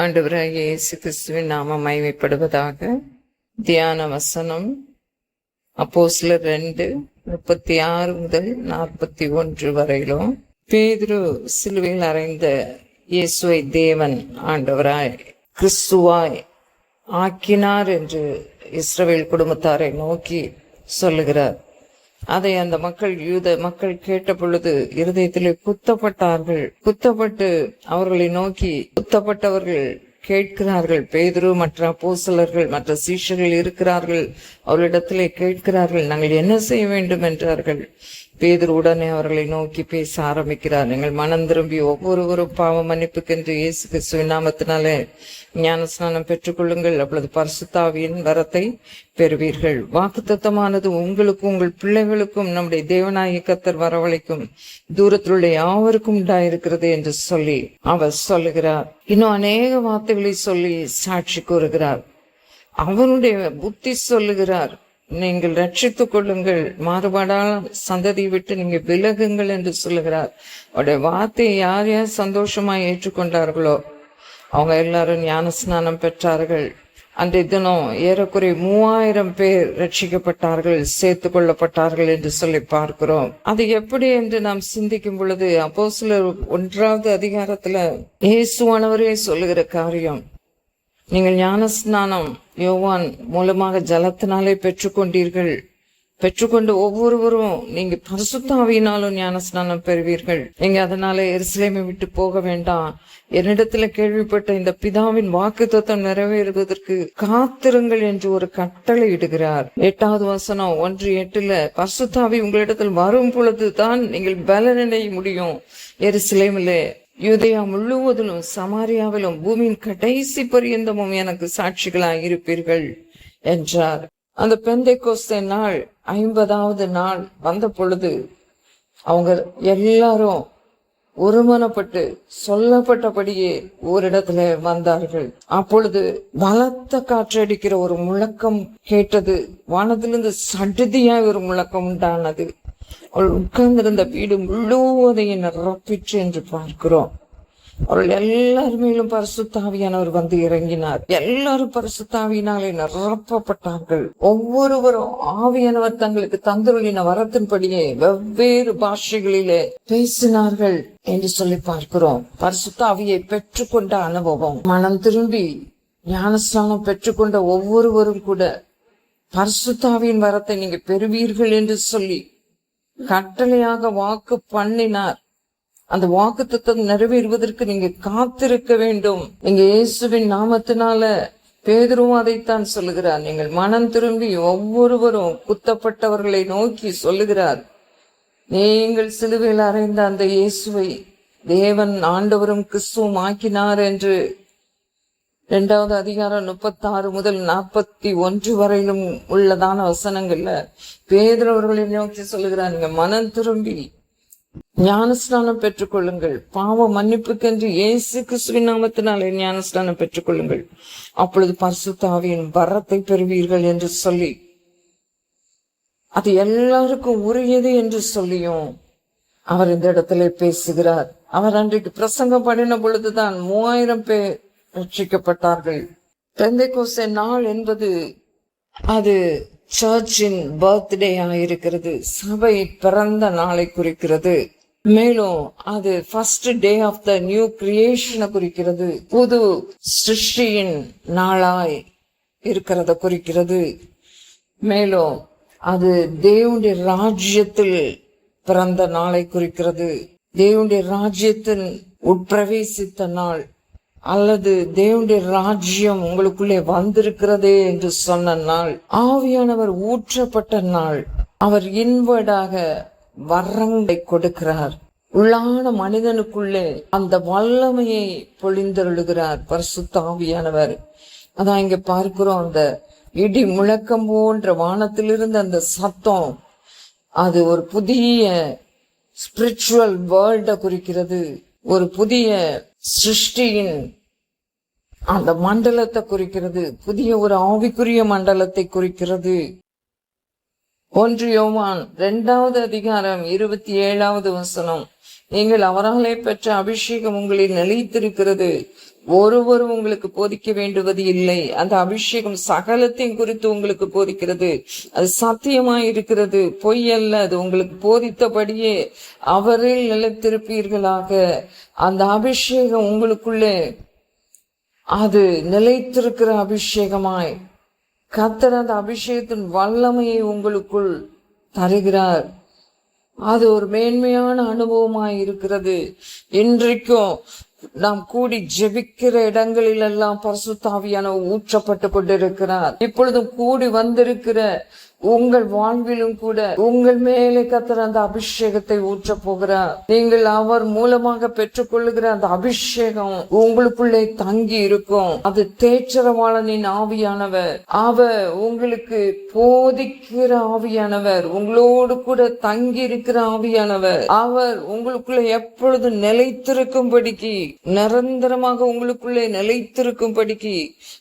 ஆண்டவராகிய இயேசு கிறிஸ்துவின் நாம மயமைப்படுவதாக தியான வசனம். அப்போஸ்லர் ரெண்டு முப்பத்தி ஆறு முதல் நாற்பத்தி ஒன்று வரையிலும். பேதுரு சிலுவையில் அறைந்த இயேசுவை தேவன் ஆண்டவராய் கிறிஸ்துவாய் ஆக்கினார் என்று இஸ்ரவேல் குடும்பத்தாரை நோக்கி சொல்லுகிறார். அதை அந்த மக்கள் யூத மக்கள் கேட்ட பொழுது இருதயத்திலே குத்தப்பட்டார்கள். குத்தப்பட்டு அவர்களை நோக்கி குத்தப்பட்டவர்கள் கேட்கிறார்கள். பேதுரு மற்ற அப்போஸ்தலர்கள் மற்ற சீஷர்கள் இருக்கிறார்கள். அவர்களிடத்திலே கேட்கிறார்கள் நாங்கள் என்ன செய்ய வேண்டும்? என்றார்கள். பேதர் உடனே அவர்களை நோக்கி பேச ஆரம்பிக்கிறார். நீங்கள் மனம் திரும்பி ஒவ்வொருவரும் பாவ மன்னிப்புக்கென்று இயேசு கிறிஸ்துவின் நாமத்தினாலே ஞான ஸ்நானம் பெற்றுக்கொள்ளுங்கள். அப்பொழுது பரிசுத்தாவியின் வரத்தை பெறுவீர்கள். வாக்குத்தத்தமானது உங்களுக்கும் உங்கள் பிள்ளைகளுக்கும் நம்முடைய தேவநாயக கத்தர் வரவழைக்கும் தூரத்திலுள்ள யாவருக்கும் உண்டாயிருக்கிறது என்று சொல்லி அவர் சொல்லுகிறார். இன்னும் அநேக வார்த்தைகளை சொல்லி சாட்சி கூறுகிறார். அவனுடைய புத்தி சொல்லுகிறார். நீங்கள் ரட்சித்துக் கொள்ளுங்கள். மாறுபாடான சந்ததியை விட்டு நீங்க விலகுங்கள் என்று சொல்லுகிறார். அவருடைய வார்த்தையை யார் யார் சந்தோஷமாய் ஏற்றுக்கொண்டார்களோ அவங்க எல்லாரும் ஞான ஸ்நானம் பெற்றார்கள். அன்றைய தினம் ஏறக்குறை மூவாயிரம் பேர் ரட்சிக்கப்பட்டார்கள் சேர்த்து கொள்ளப்பட்டார்கள் என்று சொல்லி பார்க்கிறோம். அது எப்படி என்று நாம் சிந்திக்கும் பொழுது அப்போ சிலர் ஒன்றாவது அதிகாரத்துல இயேசுவானவரே சொல்லுகிற காரியம் நீங்கள் ஞானஸ்நானம் யோவான் மூலமாக ஜலத்தினாலே பெற்றுக்கொண்டீர்கள். பெற்றுக்கொண்டு ஒவ்வொருவரும் நீங்க பரிசுத்தாவியினாலும் ஞானஸ்நானம் பெறுவீர்கள். நீங்க அதனால எருசலேமை விட்டு போக வேண்டாம். என்னிடத்துல கேள்விப்பட்ட இந்த பிதாவின் வாக்கு தத்துவம் நிறைவேறுவதற்கு காத்திருங்கள் என்று ஒரு கட்டளை இடுகிறார். எட்டாவது வசனம் ஒன்று எட்டுல பரிசுத்தாவி உங்களிடத்தில் வரும் பொழுதுதான் நீங்கள் பலனடைய முடியும். எருசலேமிலே யூதயா முழுவதிலும் சமாரியாவிலும் பூமியின் கடைசி பரியந்தமும் எனக்கு சாட்சிகளாய் இருப்பீர்கள் என்றார். அந்த பெந்தை கோஸ்தே நாள் ஐம்பதாவது நாள் வந்த பொழுது அவங்க எல்லாரும் ஒருமனப்பட்டு சொல்லப்பட்டபடியே ஓரிடத்துல வந்தார்கள். அப்பொழுது பலத்த காற்றடிக்கிற ஒரு முழக்கம் கேட்டது வானத்திலிருந்து சடுதியாய் ஒரு முழக்கம் உண்டானது. அவள் உட்கார்ந்திருந்த வீடு முழுவதையும் நிரப்பிற்று என்று பார்க்கிறோம். அவர்கள் எல்லாருமேலும் பரிசுத்தாவியானவர் வந்து இறங்கினார். எல்லாரும் பரிசுத்தாவியினாலே நிரப்பப்பட்டார்கள். ஒவ்வொருவரும் ஆவியானவர் தங்களுக்கு தந்துருளின வரத்தின்படியே வெவ்வேறு பாஷைகளிலே பேசினார்கள் என்று சொல்லி பார்க்கிறோம். பரிசுத்தாவியை பெற்றுக்கொண்ட அனுபவம். மனம் திரும்பி ஞானஸ்தானம் பெற்றுக்கொண்ட ஒவ்வொருவரும் கூட பரிசுத்தாவியின் வரத்தை நீங்க பெறுவீர்கள் என்று சொல்லி கட்டளையாக வாக்கு பண்ணினார். அந்த வாக்கு தத்துவம் நிறைவேறுவதற்கு நீங்க காத்திருக்க வேண்டும். நீங்க இயேசுவின் நாமத்தினால பேதரும் அதைத்தான் சொல்லுகிறார். நீங்கள் மனம் திரும்பி ஒவ்வொருவரும் குத்தப்பட்டவர்களை நோக்கி சொல்லுகிறார். நீங்கள் சிலுவையில் அறைந்த அந்த இயேசுவை தேவன் ஆண்டவரும் கிறிஸ்துவும் ஆக்கினார் என்று இரண்டாவது அதிகாரம் முப்பத்தாறு முதல் நாற்பத்தி ஒன்று வரையிலும் உள்ளதான வசனங்கள்ல பேதரவர்களை நோக்கி சொல்லுகிறார் நீங்க மனம் திரும்பி ஞானஸ்நானம் பெற்றுக்கொள்ளுங்கள். பாவ மன்னிப்புக்கென்று இயேசு கிறிஸ்துவின் நாமத்தினாலே ஞானஸ்நானம் பெற்றுக்கொள்ளுங்கள். அப்பொழுது பரிசுத்தாவியின் வரத்தை பெறுவீர்கள் என்று சொல்லி அது எல்லாருக்கும் உரியது என்று சொல்லியும் அவர் இந்த இடத்துல பேசுகிறார். அவர் அன்றைக்கு பிரசங்கம் பண்ணின பொழுதுதான் மூவாயிரம் பேர் ரட்சிக்கப்பட்டார்கள். பெந்தைக்கோசை நாள் என்பது அது சர்ச்சின் பர்த்டே இருக்கிறது. சபை பிறந்த நாளை குறிக்கிறது. மேலும் அது first day of the new கிரியேஷனை குறிக்கிறது. புது சிருஷ்டியின் நாளாய் இருக்கிறத குறிக்கிறது. மேலும் அது தேவனுடைய ராஜ்யத்தில் பிறந்த நாளை குறிக்கிறது. தேவனுடைய ராஜ்யத்தின் உட்பிரவேசித்த நாள். அல்லது தேவனுடைய ராஜ்யம் உங்களுக்குள்ளே வந்திருக்கிறதே என்று சொன்ன நாள் ஆவியானவர் ஊற்றப்பட்ட நாள். அவர் இன்வர்டாக வரங்களை கொடுக்கிறார். உள்ளான மனிதனுக்குள்ளே அந்த வல்லமையை பொழிந்தருளுகிறார் பரிசுத்த ஆவியானவர். அதான் இங்க பார்க்கிறோம் அந்த இடி முழக்கம் போன்ற வானத்திலிருந்து அந்த சத்தம். அது ஒரு புதிய ஸ்பிரிச்சுவல் வேர்ல்ட குறிக்கிறது. ஒரு புதிய சிருஷ்டியின் அந்த மண்டலத்தை குறிக்கிறது. புதிய ஒரு ஆவிக்குரிய மண்டலத்தை குறிக்கிறது. ஒன்று யோவான் இரண்டாவது அதிகாரம் இருபத்தி ஏழாவது வசனம். நீங்கள் அவராலே பெற்ற அபிஷேகம் உங்களில் நிலைத்திருக்கிறது ஒருவரும் உங்களுக்கு போதிக்க வேண்டுவது இல்லை. அந்த அபிஷேகம் சகலத்தையும் குறித்து உங்களுக்கு போதிக்கிறது. அது சத்தியமா இருக்கிறது பொய் அல்ல. அது உங்களுக்கு போதித்தபடியே அவரில் நிலைத்திருப்பீர்களாக. அந்த அபிஷேகம் உங்களுக்குள்ளே அது நிலைத்திருக்கிற அபிஷேகமாய். கத்தர் அந்த அபிஷேகத்தின் வல்லமையை உங்களுக்குள் தருகிறார். அது ஒரு மேன்மையான அனுபவமாய் இருக்கிறது. இன்றைக்கும் நாம் கூடி ஜெபிக்கிற இடங்களில் எல்லாம் பரசுத்தாவியான ஊற்றப்பட்டு கொண்டிருக்கிறார். இப்பொழுதும் கூடி வந்திருக்கிற உங்கள் வாழ்விலும் கூட உங்கள் மேலே கத்தர் அந்த அபிஷேகத்தை ஊற்ற போகிறார். நீங்கள் அவர் மூலமாக பெற்றுக்கொள்ளுகிற அந்த அபிஷேகம் உங்களுக்குள்ளே தங்கி இருக்கும். அது தேச்சரவாளனின் ஆவியானவர். அவர் உங்களுக்கு போதிக்கிற ஆவியானவர். உங்களோடு கூட தங்கி இருக்கிற ஆவியானவர். அவர் உங்களுக்குள்ள எப்பொழுது நிலைத்திருக்கும்படிக்கு நிரந்தரமாக உங்களுக்குள்ளே நிலைத்திருக்கும்படிக்கு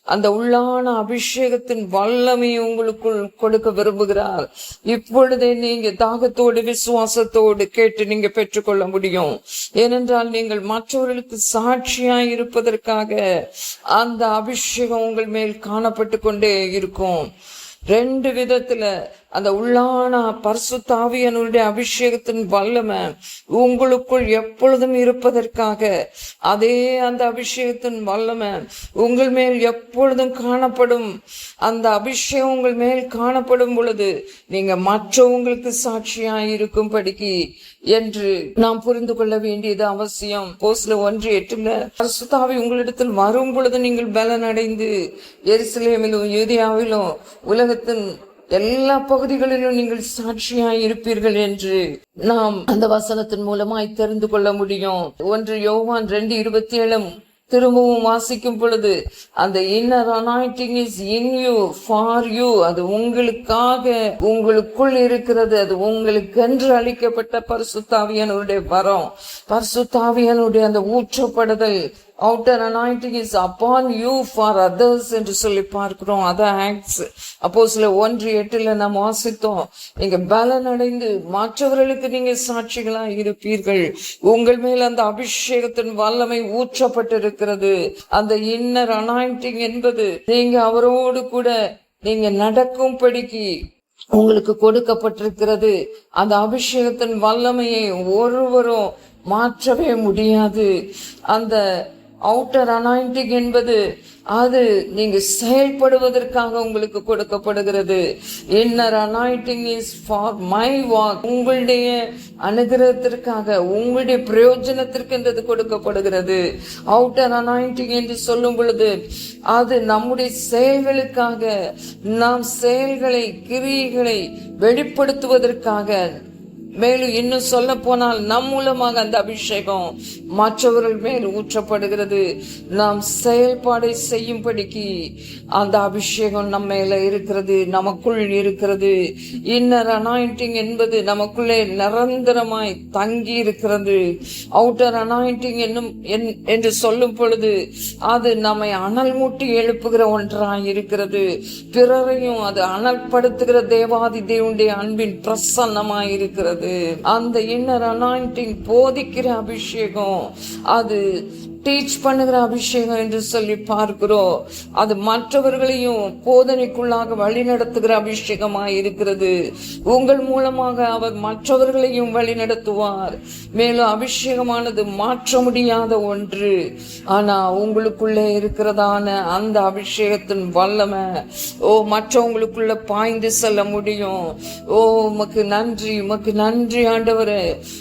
அந்த உள்ளான அபிஷேகத்தின் வல்லமையை உங்களுக்குள் கொடுக்க விரும்புகிறார் இப்பொழுதே நீங்க தாகத்தோடு விசுவாசத்தோடு கேட்டு நீங்க பெற்றுக்கொள்ள முடியும். ஏனென்றால் நீங்கள் மற்றவர்களுக்கு சாட்சியாய் இருப்பதற்காக அந்த அபிஷேகம் உங்கள் மேல் காணப்பட்டு கொண்டே இருக்கும். ரெண்டு விதத்துல அந்த உள்ளான பரிசுத்தாவியனுடைய அபிஷேகத்தின் வல்லமை உங்களுக்குள் எப்பொழுதும் இருப்பதற்காக அதே அந்த அபிஷேகத்தின் வல்லமை உங்கள் மேல் எப்பொழுதும் காணப்படும். அந்த அபிஷேகம் உங்கள் மேல் காணப்படும் பொழுது நீங்க மற்றவங்களுக்கு சாட்சியாய் இருக்கும்படிக்கு என்று நாம் புரிந்து கொள்ள வேண்டியது அவசியம். போஸ்ல ஒன்று எட்டுல பரிசுத்தாவி உங்களிடத்தில் வரும் பொழுது நீங்கள் பலன் அடைந்து எருசலேமிலும் யூதியாவிலும் உலகத்தின் எல்லா பகுதிகளிலும் நீங்கள் சாட்சியாய் இருப்பீர்கள் என்று நாம் அந்த வசனத்தின் மூலமாய் தெரிந்து கொள்ள முடியும். ஒன்று யோவான் ரெண்டு இருபத்தி ஏழும் திரும்பவும் வாசிக்கும் பொழுது அந்த inner anointing is in you for you அது உங்களுக்காக உங்களுக்குள் இருக்கிறது. அது உங்களுக்கென்று அளிக்கப்பட்ட பரிசுத்தாவியனுடைய வரம். பரிசுத்தாவியனுடைய அந்த ஊற்றப்படுதல் outer anointing is upon you for others என்று சொல்லி பார்க்கிறோம். அதான் ஆக்ட்ஸ் அப்போ சில ஒன்று எட்டுல நாம் வாசித்தோம். நீங்க பலன் அடைந்து மற்றவர்களுக்கு நீங்க சாட்சிகளா இருப்பீர்கள். உங்கள் மேல் அந்த அபிஷேகத்தின் வல்லமை ஊற்றப்பட்டிருக்கிறது. அந்த இன்னர் அனாயிட்டிங் என்பது நீங்க அவரோடு கூட நீங்க நடக்கும்படிக்கு உங்களுக்கு கொடுக்கப்பட்டிருக்கிறது. அந்த அபிஷேகத்தின் வல்லமையை ஒருவரும் மாற்றவே முடியாது. அந்த அவுட்டர் அனாயிண்டிங் என்பது அது நீங்க செயல்படுவதற்காக உங்களுக்கு கொடுக்கப்படுகிறது. Inner anointing is for my walk உங்களுடைய அனுகிரகத்திற்காக உங்களுடைய பிரயோஜனத்திற்கு என்றது கொடுக்கப்படுகிறது. அவுட்டர் அனாயிண்டிங் என்று சொல்லும் பொழுது அது நம்முடைய செயல்களுக்காக நாம் செயல்களை கிரியைகளை வெளிப்படுத்துவதற்காக மேலும் இன்னும் சொல்ல போனால் நம் மூலமாக அந்த அபிஷேகம் மற்றவர்கள் மேல் ஊற்றப்படுகிறது. நாம் செயல்பாடை செய்யும்படிக்கு அந்த அபிஷேகம் நம்ம மேல இருக்கிறது நமக்குள் இருக்கிறது. இன்னர் அனாயிண்டிங் என்பது நமக்குள்ளே நிரந்தரமாய் தங்கி இருக்கிறது. அவுட்டர் அனாயிண்டிங் என்னும் என்- என்று சொல்லும் பொழுது அது நம்மை அனல் மூட்டி எழுப்புகிற ஒன்றாய் இருக்கிறது. பிறரையும் அது அனல்படுத்துகிற தேவாதி தேவனுடைய அன்பின் பிரசன்னமாய் இருக்கிறது. அந்த இன்னர் அனாயிண்டிங் போதிக்கிற அபிஷேகம். அது டீச் பண்ணுகிற அபிஷேகம் என்று சொல்லி பார்க்கிறோம். அது மற்றவர்களையும் போதனைக்குள்ளாக வழி நடத்துகிற அபிஷேகமாய் இருக்கிறது. உங்கள் மூலமாக அவர் மற்றவர்களையும் வழி நடத்துவார் மேலும் அபிஷேகமானது மாற்ற முடியாத ஒன்று. ஆனா உங்களுக்குள்ளே இருக்கிறதான அந்த அபிஷேகத்தின் வல்லமை ஓ மற்றவங்களுக்குள்ள பாய்ந்து செல்ல முடியும். ஓ உமக்கு நன்றி உமக்கு நன்றி ஆண்டவர்.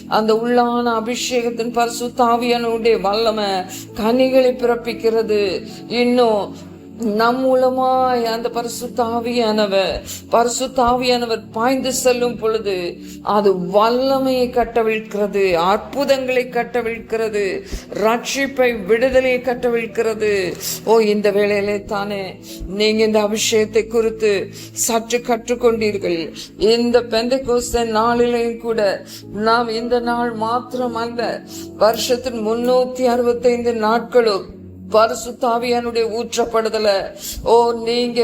அந்த உள்ளான அபிஷேகத்தின் பரிசுத்தாவியனுடைய வல்லமை கனிகளை பிறப்பிக்கிறது. இன்னும் நம் மூலமாய் அந்த பரிசுத்தாவியானவர் பரிசுத்தாவியானவர் பாய்ந்து செல்லும் பொழுது அது வல்லமையை கட்டவிழ்கிறது அற்புதங்களை கட்டவிழ்கிறது ரட்சிப்பை விடுதலையை கட்டவிழ்கிறது ஓ இந்த வேளையிலே தானே நீங்க இந்த அபிஷேகத்தை குறித்து சற்று கற்றுக்கொண்டீர்கள். இந்த பெந்தை நாளிலையும் கூட நாம் இந்த நாள் மாத்திரம் அல்ல வருஷத்தின் முன்னூத்தி அறுபத்தைந்து நாட்களும் பரிசுத்தாவியானுடைய ஊற்றப்படுதல. ஓ நீங்க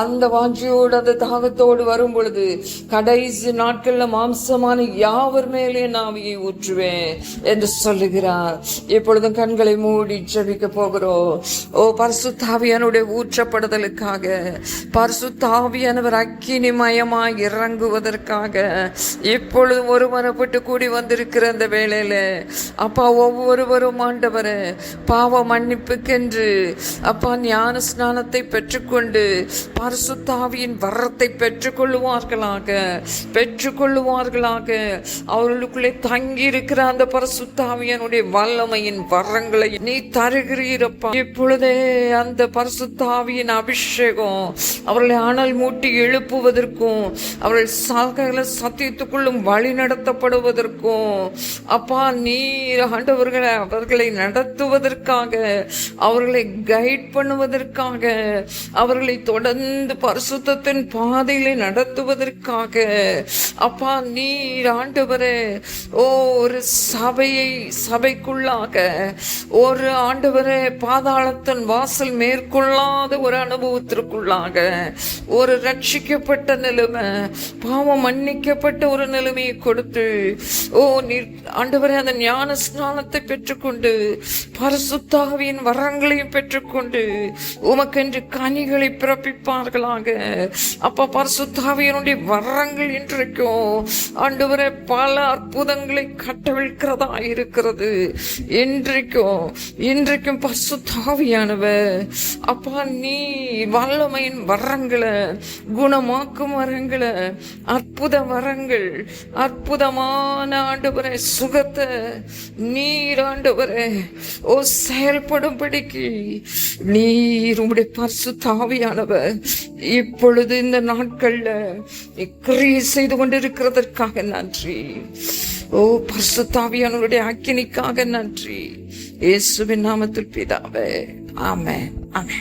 அந்த வாஞ்சியோடு அந்த தாகத்தோடு வரும் பொழுது கடைசி நாட்கள்ல மாம்சமான யாவர் மேலே நாவியை ஊற்றுவேன் என்று சொல்லுகிறார். இப்பொழுதும் கண்களை மூடி ஜபிக்க போகிறோம். ஓ பரிசுத்தாவியானுடைய ஊற்றப்படுதலுக்காக பரிசுத்தாவியானவர் அக்கினிமயமாய் இறங்குவதற்காக இப்பொழுதும் ஒருமனப்பட்டு கூடி வந்திருக்கிற அந்த வேளையில அப்பா ஒவ்வொருவரும் ஆண்டவரே பாவ மன்னிப்புக்கென்று அப்பா ஞான ஸ்நானத்தை பெற்றுக்கொண்டு பரிசுத்தாவியின் வரத்தை பெற்றுக்கொள்ளுவார்களாக. பெற்றுக்கொள்ளுவார்களாக. அவர்களுக்குள்ளே தங்கி இருக்கிற அந்த பரிசுத்தாவியனுடைய வல்லமையின் வரங்களை நீ தருகிறீரப்பா. இப்பொழுதே அந்த பரிசுத்தாவியின் அபிஷேகம் அவர்களை அனல் மூட்டி எழுப்புவதற்கும் அவர்கள் சகல சத்தியத்துக்குள்ளும் வழி நடத்தப்படுவதற்கும் அப்பா நீர் ஆண்டவர்களை அவர்களை நடத்துவதற்காக அவர்களை கைட் பண்ணுவதற்காக அவர்களை தொடர்ந்து பரிசுத்தத்தின் பாதையிலே நடத்துவதற்காக. அப்பா நீர் ஆண்டவரே ஓ ஒரு சபையை சபைக்குள்ளாக ஒரு ஆண்டவரே பாதாளத்தின் வாசல் மேற்கொள்ளாத ஒரு அனுபவத்திற்குள்ளாக ஒரு ரட்சிக்கப்பட்ட நிலைமை பாவம் மன்னிக்கப்பட்ட ஒரு நிலைமையை கொடுத்து ஓ நீர் ஆண்டவரே அந்த ஞான ஸ்நானத்தை பெற்றுக்கொண்டு பரிசுத்தாவியின் வரங்களையும் பெற்றுக்கொண்டு உமக்கென்று கனிகளை பிறப்பிப்பார்களாக. அப்பா பரிசுத்தாவியனுடைய வரங்கள் இன்றைக்கும் ஆண்டவரை பல அற்புதங்களை கட்டவிழ்கிறதா இருக்கிறது. இன்றைக்கும் இன்றைக்கும் பரிசுத்தாவியானவர் அப்பா நீ வல்லமையின் வரங்களை குணமாக்கும் வரங்களை அற்புத வரங்கள் அற்புதமான ஆண்டவரே சுகத்தை நீர் ஆண்டவரே ஓ செயல்படும்படிக்கு நீர் உம்முடைய பரிசு தாவியானவர் இப்பொழுது இந்த நாட்கள்ல கிரியை செய்து கொண்டிருக்கிறதற்காக நன்றி. ஓ பரிசு தாவியானவருடைய அக்கினிக்காக நன்றி. இயேசுவின் நாமத்தில் பிதாவே. ஆமே ஆமே